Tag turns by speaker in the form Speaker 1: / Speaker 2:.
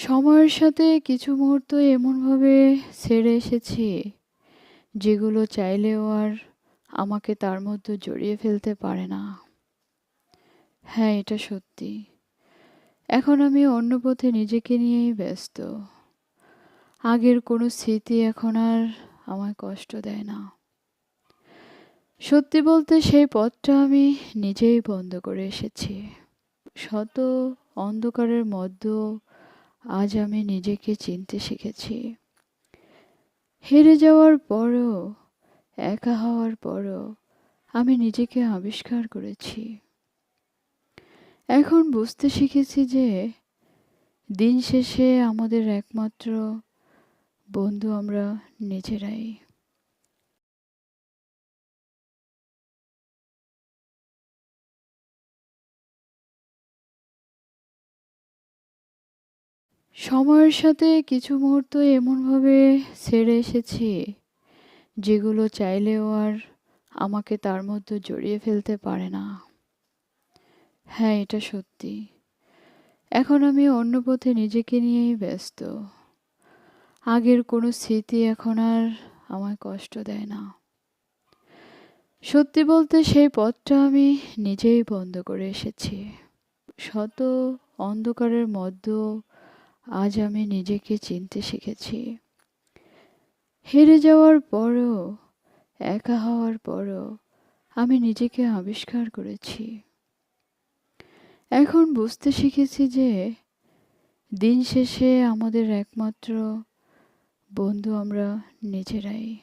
Speaker 1: সময়ের সাথে কিছু মুহূর্ত এমনভাবে ছেড়ে এসেছি, যেগুলো চাইলেও আর আমাকে তার মধ্যে জড়িয়ে ফেলতে পারে না। হ্যাঁ, এটা সত্যি। এখন আমি অন্য পথে নিজেকে নিয়েই ব্যস্ত। আগের কোনো স্মৃতি এখন আর আমায় কষ্ট দেয় না। সত্যি বলতে সেই পথটা আমি নিজেই বন্ধ করে এসেছি। শত অন্ধকারের মধ্যেও আজ আমি নিজেকে চিনতে শিখেছি। হেরে যাওয়ার পরও, একা হওয়ার পরও আমি নিজেকে আবিষ্কার করেছি। এখন বুঝতে শিখেছি যে দিন শেষে আমাদের একমাত্র বন্ধু আমরা নিজেরাই। সময়ের সাথে কিছু মুহূর্ত এমনভাবে ছেড়ে এসেছি, যেগুলো চাইলেও আর আমাকে তার মধ্যে জড়িয়ে ফেলতে পারে না। হ্যাঁ, এটা সত্যি। এখন আমি অন্য পথে নিজেকে নিয়েই ব্যস্ত। আগের কোনো স্মৃতি এখন আর আমায় কষ্ট দেয় না। সত্যি বলতে সেই পথটা আমি নিজেই বন্ধ করে এসেছি। শত অন্ধকারের মধ্যেও আজ আমি নিজেকে চিনতে শিখেছি। হেরে যাওয়ার পরও, একা হওয়ার পরও আমি নিজেকে আবিষ্কার করেছি। এখন বুঝতে শিখেছি যে দিন শেষে আমাদের একমাত্র বন্ধু আমরা নিজেরাই।